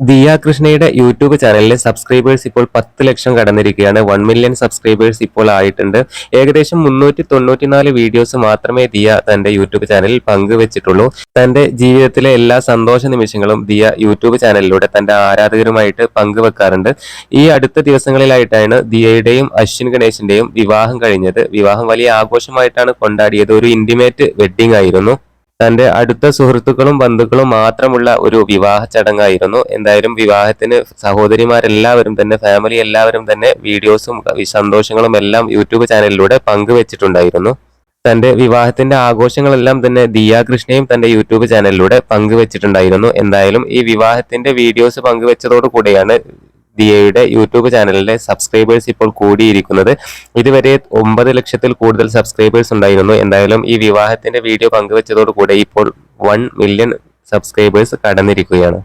ദിയ കൃഷ്ണയുടെ യൂട്യൂബ് ചാനലിലെ സബ്സ്ക്രൈബേഴ്സ് ഇപ്പോൾ പത്ത് ലക്ഷം കടന്നിരിക്കുകയാണ്. വൺ മില്യൺ സബ്സ്ക്രൈബേഴ്സ് ഇപ്പോൾ ആയിട്ടുണ്ട്. ഏകദേശം മുന്നൂറ്റി തൊണ്ണൂറ്റിനാല് വീഡിയോസ് മാത്രമേ ദിയ തന്റെ യൂട്യൂബ് ചാനലിൽ പങ്കുവച്ചിട്ടുള്ളൂ. തന്റെ ജീവിതത്തിലെ എല്ലാ സന്തോഷ നിമിഷങ്ങളും ദിയ യൂട്യൂബ് ചാനലിലൂടെ തന്റെ ആരാധകരുമായിട്ട് പങ്കുവെക്കാറുണ്ട്. ഈ അടുത്ത ദിവസങ്ങളിലായിട്ടാണ് ദിയയുടെയും അശ്വിൻ ഗണേശിന്റെയും വിവാഹം കഴിഞ്ഞത്. വിവാഹം വലിയ ആഘോഷമായിട്ടാണ് കൊണ്ടാടിയത്. ഒരു ഇന്റിമേറ്റ് വെഡ്ഡിംഗ് ആയിരുന്നു. തന്റെ അടുത്ത സുഹൃത്തുക്കളും ബന്ധുക്കളും മാത്രമുള്ള ഒരു വിവാഹ ചടങ്ങായിരുന്നു. എന്തായാലും വിവാഹത്തിന് സഹോദരിമാരെല്ലാവരും തന്നെ ഫാമിലി എല്ലാവരും തന്നെ വീഡിയോസും സന്തോഷങ്ങളും എല്ലാം യൂട്യൂബ് ചാനലിലൂടെ പങ്കുവച്ചിട്ടുണ്ടായിരുന്നു. തന്റെ വിവാഹത്തിന്റെ ആഘോഷങ്ങളെല്ലാം തന്നെ ദിയ കൃഷ്ണയും തന്റെ യൂട്യൂബ് ചാനലിലൂടെ പങ്കുവച്ചിട്ടുണ്ടായിരുന്നു. എന്തായാലും ഈ വിവാഹത്തിന്റെ വീഡിയോസ് പങ്കുവച്ചതോടു കൂടെയാണ് ദിയയുടെ യൂട്യൂബ് ചാനലിലെ സബ്സ്ക്രൈബേഴ്സ് ഇപ്പോൾ കൂടിയിരിക്കുന്നത്. ഇതുവരെ ഒമ്പത് ലക്ഷത്തിൽ കൂടുതൽ സബ്സ്ക്രൈബേഴ്സ് ഉണ്ടായിരുന്നു. എന്തായാലും ഈ വിവാഹത്തിന്റെ വീഡിയോ പങ്കുവച്ചതോടുകൂടെ ഇപ്പോൾ വൺ മില്യൺ സബ്സ്ക്രൈബേഴ്സ് കടന്നിരിക്കുകയാണ്.